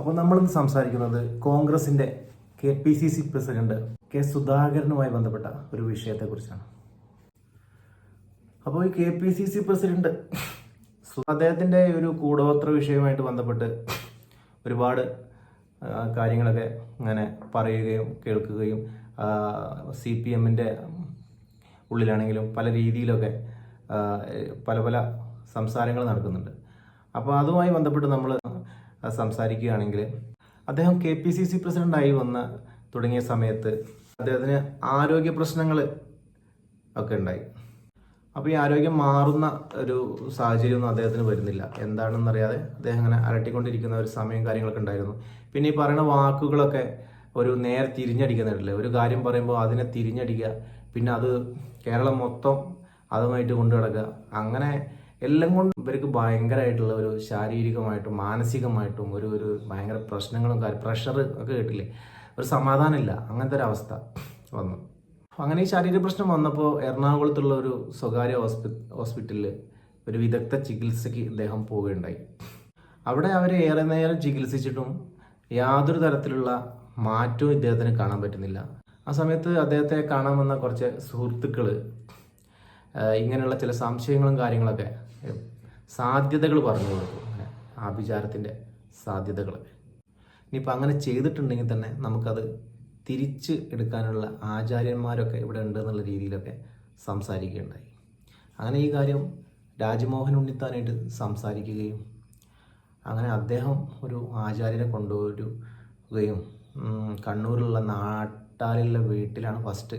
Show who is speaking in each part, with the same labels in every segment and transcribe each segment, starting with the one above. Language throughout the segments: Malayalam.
Speaker 1: അപ്പോൾ നമ്മളിന്ന് സംസാരിക്കുന്നത് കോൺഗ്രസിന്റെ K P C C president K സുധാകരനുമായി ബന്ധപ്പെട്ട ഒരു വിഷയത്തെക്കുറിച്ചാണ്. അപ്പോൾ ഈ K P C C president അദ്ദേഹത്തിന്റെ ഒരു കൂടോത്ര വിഷയവുമായിട്ട് ബന്ധപ്പെട്ട് ഒരുപാട് കാര്യങ്ങളൊക്കെ ഇങ്ങനെ പറയുകയും കേൾക്കുകയും സി പി എമ്മിന്റെ ഉള്ളിലാണെങ്കിലും പല രീതിയിലൊക്കെ പല പല സംസാരങ്ങൾ നടക്കുന്നുണ്ട്. അപ്പോൾ അതുമായി ബന്ധപ്പെട്ട് നമ്മൾ സംസാരിക്കുകയാണെങ്കിൽ അദ്ദേഹം കെ പി സി സി പ്രസിഡന്റായി വന്ന് തുടങ്ങിയ സമയത്ത് അദ്ദേഹത്തിന് ആരോഗ്യ പ്രശ്നങ്ങൾ ഒക്കെ ഉണ്ടായി. അപ്പോൾ ഈ ആരോഗ്യം മാറുന്ന ഒരു സാഹചര്യമൊന്നും അദ്ദേഹത്തിന് വരുന്നില്ല. എന്താണെന്ന് അറിയാതെ അദ്ദേഹം അങ്ങനെ അരട്ടിക്കൊണ്ടിരിക്കുന്ന ഒരു സമയം കാര്യങ്ങളൊക്കെ ഉണ്ടായിരുന്നു. പിന്നെ ഈ പറയുന്ന വാക്കുകളൊക്കെ ഒരു നേർ തിരിഞ്ഞടിക്കുന്നില്ല? ഒരു കാര്യം പറയുമ്പോൾ അതിനെ തിരിഞ്ഞടിക്കുക പിന്നെ അത് കേരളം മൊത്തം അതുമായിട്ട് കൊണ്ടു കിടക്കുക അങ്ങനെ എല്ലാം കൊണ്ട് ഇവർക്ക് ഭയങ്കരമായിട്ടുള്ള ഒരു ശാരീരികമായിട്ടും മാനസികമായിട്ടും ഒരു ഒരു ഭയങ്കര പ്രശ്നങ്ങളും പ്രഷർ ഒക്കെ കേട്ടില്ലേ? ഒരു സമാധാനമില്ല. അങ്ങനത്തെ ഒരു അവസ്ഥ വന്നു. അങ്ങനെ ഈ ശാരീരിക പ്രശ്നം വന്നപ്പോൾ എറണാകുളത്തുള്ള ഒരു സ്വകാര്യ ഹോസ്പി ഹോസ്പിറ്റലിൽ ഒരു വിദഗ്ധ ചികിത്സയ്ക്ക് ഇദ്ദേഹം പോവുകയുണ്ടായി. അവിടെ അവർ ഏറെ നേരം ചികിത്സിച്ചിട്ടും യാതൊരു തരത്തിലുള്ള മാറ്റവും ഇദ്ദേഹത്തിന് കാണാൻ പറ്റുന്നില്ല. ആ സമയത്ത് അദ്ദേഹത്തെ കാണാൻ വന്ന കുറച്ച് സുഹൃത്തുക്കൾ ഇങ്ങനെയുള്ള ചില സംശയങ്ങളും കാര്യങ്ങളൊക്കെ സാധ്യതകൾ പറഞ്ഞു കൊടുക്കും ആഭിചാരത്തിന്റെ സാധ്യതകൾ. ഇനിയിപ്പോൾ അങ്ങനെ ചെയ്തിട്ടുണ്ടെങ്കിൽ തന്നെ നമുക്കത് തിരിച്ച് എടുക്കാനുള്ള ആചാര്യന്മാരൊക്കെ ഇവിടെ ഉണ്ട് എന്നുള്ള രീതിയിലൊക്കെ സംസാരിക്കുകയുണ്ടായി അങ്ങനെ ഈ കാര്യം രാജ്മോഹൻ ഉണ്ണിത്താനായിട്ട് സംസാരിക്കുകയും അങ്ങനെ അദ്ദേഹം ഒരു ആചാര്യനെ കൊണ്ടുവരുകയും കണ്ണൂരിലുള്ള നാട്ടാലുള്ള വീട്ടിലാണ് ഫസ്റ്റ്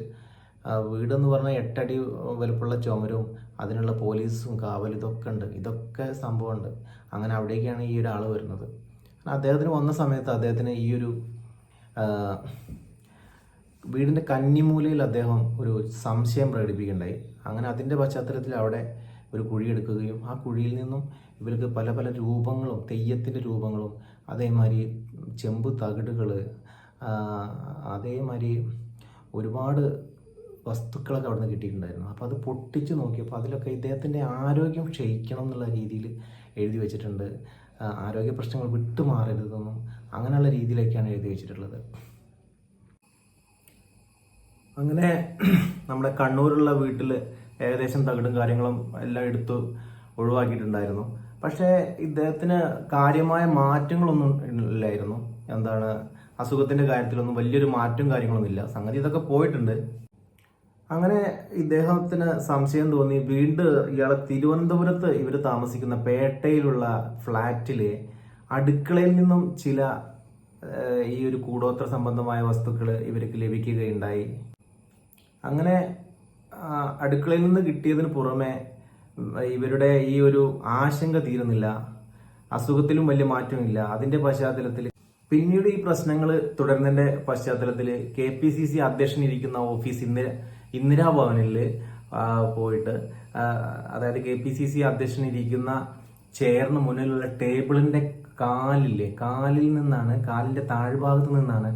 Speaker 1: വീടെന്ന് പറഞ്ഞാൽ എട്ടടി വലുപ്പമുള്ള ചുമരും അതിനുള്ള പോലീസും കാവലും ഇതൊക്കെ ഉണ്ട്. ഇതൊക്കെ സംഭവമുണ്ട്. അങ്ങനെ അവിടേക്കാണ് ഈ ഒരാൾ വരുന്നത്. അദ്ദേഹത്തിന് വന്ന സമയത്ത് അദ്ദേഹത്തിന് ഈ ഒരു വീടിന്റെ കന്നിമൂലയിൽ അദ്ദേഹം ഒരു സംശയം പ്രകടിപ്പിക്കുകയുണ്ടായി. അങ്ങനെ അതിന്റെ പശ്ചാത്തലത്തിൽ അവിടെ ഒരു കുഴി എടുക്കുകയും ആ കുഴിയിൽ നിന്നും ഇവർക്ക് പല പല രൂപങ്ങളും തെയ്യത്തിന്റെ രൂപങ്ങളും അതേമാതിരി ചെമ്പ് തകിടുകൾ അതേമാതിരി ഒരുപാട് വസ്തുക്കളൊക്കെ അവിടെ നിന്ന് കിട്ടിയിട്ടുണ്ടായിരുന്നു. അപ്പോൾ അത് പൊട്ടിച്ച് നോക്കിയപ്പോൾ അതിലൊക്കെ ഇദ്ദേഹത്തിന്റെ ആരോഗ്യം ക്ഷയിക്കണം എന്നുള്ള രീതിയിൽ എഴുതി വെച്ചിട്ടുണ്ട്. ആരോഗ്യ പ്രശ്നങ്ങൾ വിട്ടുമാറരുതെന്നും അങ്ങനെയുള്ള രീതിയിലേക്കാണ് എഴുതി വെച്ചിട്ടുള്ളത്. അങ്ങനെ നമ്മുടെ കണ്ണൂരുള്ള വീട്ടിൽ ഏകദേശം തകിടും കാര്യങ്ങളും എല്ലാം എടുത്തു ഒഴിവാക്കിയിട്ടുണ്ടായിരുന്നു. പക്ഷേ ഇദ്ദേഹത്തിന് കാര്യമായ മാറ്റങ്ങളൊന്നും ഇല്ലായിരുന്നു. എന്താണ് അസുഖത്തിന്റെ കാര്യത്തിലൊന്നും വലിയൊരു മാറ്റവും കാര്യങ്ങളൊന്നും ഇല്ല. സംഗതി ഇതൊക്കെ പോയിട്ടുണ്ട്. അങ്ങനെ ഇദ്ദേഹത്തിന് സംശയം തോന്നി. വീണ്ടും ഇയാളെ തിരുവനന്തപുരത്ത് ഇവർ താമസിക്കുന്ന പേട്ടയിലുള്ള ഫ്ലാറ്റിലെ അടുക്കളയിൽ നിന്നും ചില ഈ ഒരു കൂടോത്ര സംബന്ധമായ വസ്തുക്കൾ ഇവർക്ക് ലഭിക്കുകയുണ്ടായി. അങ്ങനെ അടുക്കളയിൽ നിന്ന് കിട്ടിയതിന് പുറമെ ഇവരുടെ ഈ ഒരു ആശങ്ക തീരുന്നില്ല. അസുഖത്തിലും വലിയ മാറ്റമില്ല അതിന്റെ പശ്ചാത്തലത്തിൽ പിന്നീട് ഈ പ്രശ്നങ്ങൾ തുടരുന്നതിന്റെ പശ്ചാത്തലത്തിൽ കെ പി സി സി അധ്യക്ഷൻ ഇരിക്കുന്ന ഓഫീസ് ഇന്ദിര ഇന്ദിരാഭവനിൽ പോയിട്ട് അതായത് കെ പി സി സി അധ്യക്ഷൻ ഇരിക്കുന്ന ചെയറിന് മുന്നിലുള്ള ടേബിളിന്റെ കാലില്ലേ കാലിൽ നിന്നാണ് കാലിന്റെ താഴ്ഭാഗത്ത് നിന്നാണ്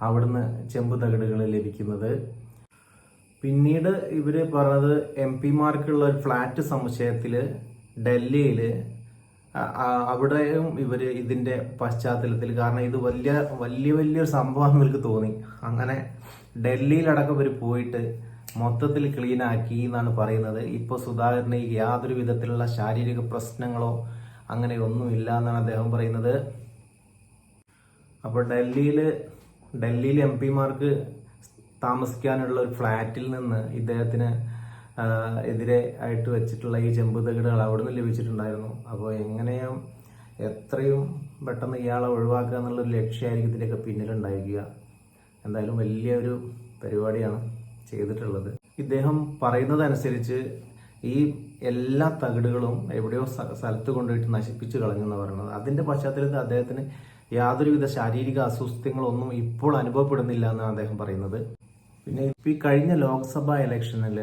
Speaker 1: അവിടുന്ന് ചെമ്പ് തകിടുകൾ ലഭിക്കുന്നത്. പിന്നീട് ഇവർ പറഞ്ഞത് എം പിമാർക്കുള്ള ഒരു ഫ്ലാറ്റ് അ- അ- അവിടെയും ഇവർ ഇതിന്റെ പശ്ചാത്തലത്തിൽ കാരണം ഇത് വലിയ വലിയ വലിയൊരു സംഭവം ഇവർക്ക് തോന്നി. അങ്ങനെ ഡൽഹിയിലടക്കം ഇവർ പോയിട്ട് മൊത്തത്തിൽ ക്ലീൻ ആക്കി എന്നാണ് പറയുന്നത്. ഇപ്പോൾ സുധാകരന് യാതൊരു വിധത്തിലുള്ള ശാരീരിക പ്രശ്നങ്ങളോ അങ്ങനെ ഒന്നും ഇല്ല എന്നാണ് അദ്ദേഹം പറയുന്നത്. അപ്പോൾ ഡൽഹിയിൽ ഡൽഹിയിൽ എം പിമാർക്ക് താമസിക്കാനുള്ള ഒരു ഫ്ലാറ്റിൽ നിന്ന് ഇദ്ദേഹത്തിന് എതിരെ ആയിട്ട് വെച്ചിട്ടുള്ള ഈ ചെമ്പ് തകിടുകൾ അവിടെ നിന്ന് ലഭിച്ചിട്ടുണ്ടായിരുന്നു. അപ്പോൾ എങ്ങനെയും എത്രയും പെട്ടെന്ന് ഇയാളെ ഒഴിവാക്കുക എന്നുള്ളൊരു ലക്ഷ്യമായിരിക്കും ഇതിന്റെയൊക്കെ പിന്നിലുണ്ടായിരിക്കുക. എന്തായാലും വലിയൊരു പരിപാടിയാണ്. ചെയ്തിട്ടുള്ളത്. ഇദ്ദേഹം പറയുന്നതനുസരിച്ച് ഈ എല്ലാ തകിടുകളും എവിടെയോ സ്ഥ- സ്ഥലത്ത് കൊണ്ടുപോയിട്ട് നശിപ്പിച്ചു കളഞ്ഞു എന്ന് പറയുന്നത്. അതിന്റെ പശ്ചാത്തലത്തിൽ അദ്ദേഹത്തിന് യാതൊരുവിധ ശാരീരിക അസ്വസ്ഥങ്ങളൊന്നും ഇപ്പോൾ അനുഭവപ്പെടുന്നില്ല എന്നാണ് അദ്ദേഹം പറയുന്നത്. പിന്നെ ഈ കഴിഞ്ഞ ലോക്സഭാ ഇലക്ഷനിൽ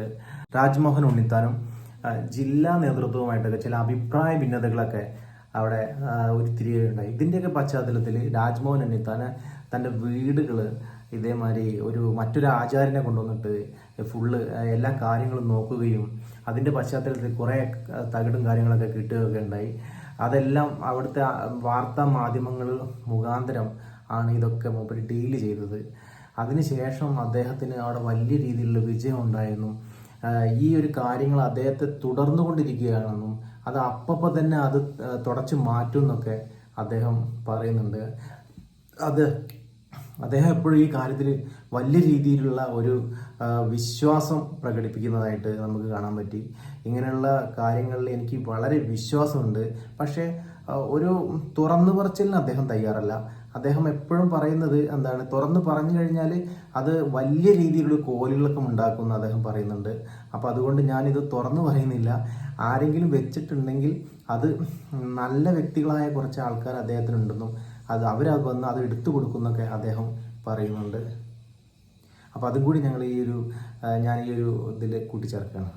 Speaker 1: രാജ്മോഹൻ ഉണ്ണിത്താനും ജില്ലാ നേതൃത്വവുമായിട്ടൊക്കെ ചില അഭിപ്രായ ഭിന്നതകളൊക്കെ അവിടെ ഉരുത്തിരിയുണ്ടായി ഇതിന്റെയൊക്കെ പശ്ചാത്തലത്തിൽ രാജ്മോഹൻ ഉണ്ണിത്താന് തന്റെ വീടുകൾ ഇതേമാതിരി ഒരു മറ്റൊരു ആചാര്യനെ കൊണ്ടുവന്നിട്ട് ഫുള്ള് എല്ലാ കാര്യങ്ങളും നോക്കുകയും അതിന്റെ പശ്ചാത്തലത്തിൽ കുറേ തകിടും കാര്യങ്ങളൊക്കെ കിട്ടുകയൊക്കെ ഉണ്ടായി. അതെല്ലാം അവിടുത്തെ വാർത്താ മാധ്യമങ്ങൾ മുഖാന്തരം ആണ് ഇതൊക്കെ മൂപ്പര് ഡീൽ ചെയ്തത്. അതിനുശേഷം അദ്ദേഹത്തിന് അവിടെ വലിയ രീതിയിലുള്ള വിജയം ഉണ്ടായിരുന്നു. ഈ ഒരു കാര്യങ്ങൾ അദ്ദേഹത്തെ തുടർന്നുകൊണ്ടിരിക്കുകയാണെന്നും അത് അപ്പപ്പോൾ തന്നെ അത് തുടച്ചു മാറ്റും എന്നൊക്കെ അദ്ദേഹം പറയുന്നുണ്ട്. അത് അദ്ദേഹം എപ്പോഴും ഈ കാര്യത്തിൽ വലിയ രീതിയിലുള്ള ഒരു വിശ്വാസം പ്രകടിപ്പിക്കുന്നതായിട്ട് നമുക്ക് കാണാൻ പറ്റി. ഇങ്ങനെയുള്ള കാര്യങ്ങളിൽ എനിക്ക് വളരെ വിശ്വാസമുണ്ട്. പക്ഷേ ഒരു തുറന്നു പറച്ചിലിന് അദ്ദേഹം തയ്യാറല്ല. അദ്ദേഹം എപ്പോഴും പറയുന്നത് എന്താണ്? തുറന്നു പറഞ്ഞു കഴിഞ്ഞാൽ അത് വലിയ രീതിയിലുള്ള കോലുകളൊക്കെ ഉണ്ടാക്കുമെന്ന് അദ്ദേഹം പറയുന്നുണ്ട്. അപ്പോൾ അതുകൊണ്ട് ഞാനിത് തുറന്നു പറയുന്നില്ല. ആരെങ്കിലും വെച്ചിട്ടുണ്ടെങ്കിൽ അത് നല്ല വ്യക്തികളായ കുറച്ച് ആൾക്കാർ അദ്ദേഹത്തിനുണ്ടെന്നും അത് അവരത് വന്ന് അത് എടുത്തു കൊടുക്കുന്നൊക്കെ അദ്ദേഹം പറയുന്നുണ്ട്. അപ്പോൾ അതും കൂടി ഞങ്ങൾ ഈ ഒരു ഞാൻ ഈ ഒരു ഇതിൽ കൂട്ടിച്ചേർക്കുകയാണ്.